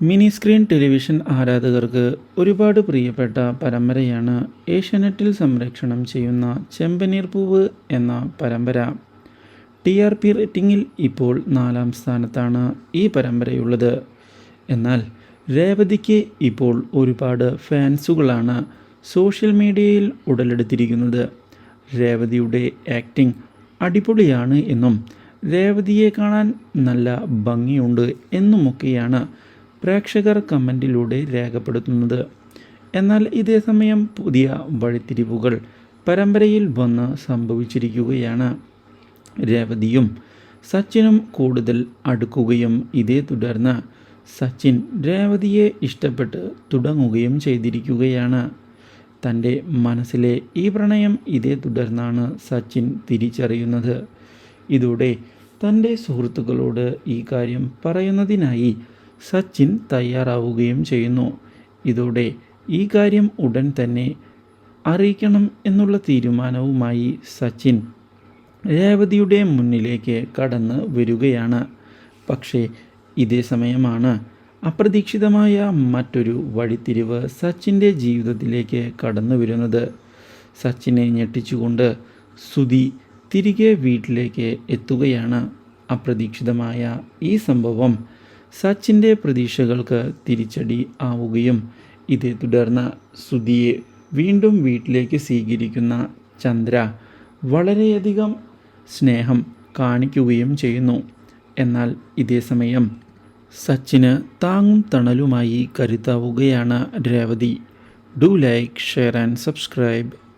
Mini screen television ആരാധകർക്ക് ഒരുപാട് പ്രിയപ്പെട്ട പരമ്പരയാണ് ഏഷ്യാനെറ്റിൽ സംരക്ഷണം ചെയ്യുന്ന ചെമ്പനീർ പൂവ് എന്ന പരമ്പര. ടി ആർ പി റേറ്റിംഗിൽ ഇപ്പോൾ നാലാം സ്ഥാനത്താണ് ഈ പരമ്പരയുള്ളത്. എന്നാൽ രേവതിക്ക് ഇപ്പോൾ ഒരുപാട് ഫാൻസുകളാണ് സോഷ്യൽ മീഡിയയിൽ ഉടലെടുത്തിരിക്കുന്നത്. രേവതിയുടെ ആക്ടിംഗ് അടിപൊളിയാണ് എന്നും രേവതിയെ കാണാൻ നല്ല ഭംഗിയുണ്ട് എന്നുമൊക്കെയാണ് പ്രേക്ഷകർ കമന്റിലൂടെ രേഖപ്പെടുത്തുന്നത്. എന്നാൽ ഇതേസമയം പുതിയ വഴിത്തിരിവുകൾ പരമ്പരയിൽ വന്ന് സംഭവിച്ചിരിക്കുകയാണ്. രേവതിയും സച്ചിനും കൂടുതൽ അടുക്കുകയും ഇതേ തുടർന്ന് സച്ചിൻ രേവതിയെ ഇഷ്ടപ്പെട്ട് തുടങ്ങുകയും ചെയ്തിരിക്കുകയാണ്. തന്റെ മനസ്സിലെ ഈ പ്രണയം ഇതേ തുടർന്നാണ് സച്ചിൻ തിരിച്ചറിയുന്നത്. ഇതോടെ തന്റെ സുഹൃത്തുക്കളോട് ഈ കാര്യം പറയുന്നതിനായി സച്ചിൻ തയ്യാറാവുകയും ചെയ്യുന്നു. ഇതോടെ ഈ കാര്യം ഉടൻ തന്നെ അറിയിക്കണം എന്നുള്ള തീരുമാനവുമായി സച്ചിൻ രേവതിയുടെ മുന്നിലേക്ക് കടന്ന് വരികയാണ്. പക്ഷേ ഇതേ സമയമാണ് അപ്രതീക്ഷിതമായ മറ്റൊരു വഴിത്തിരിവ് സച്ചിന്റെ ജീവിതത്തിലേക്ക് കടന്നു വരുന്നത്. സച്ചിനെ ഞെട്ടിച്ചുകൊണ്ട് സുധി തിരികെ വീട്ടിലേക്ക് എത്തുകയാണ്. അപ്രതീക്ഷിതമായ ഈ സംഭവം സച്ചിന്റെ പ്രതീക്ഷകൾക്ക് തിരിച്ചടി ആവുകയും ഇതേ തുടർന്ന് സുധിയെ വീണ്ടും വീട്ടിലേക്ക് സ്വീകരിക്കുന്ന ചന്ദ്ര വളരെയധികം സ്നേഹം കാണിക്കുകയും ചെയ്യുന്നു. എന്നാൽ ഇതേ സമയം സച്ചിന് താങ്ങും തണലുമായി കരുത്താവുകയാണ് Revathi. Do like share and subscribe.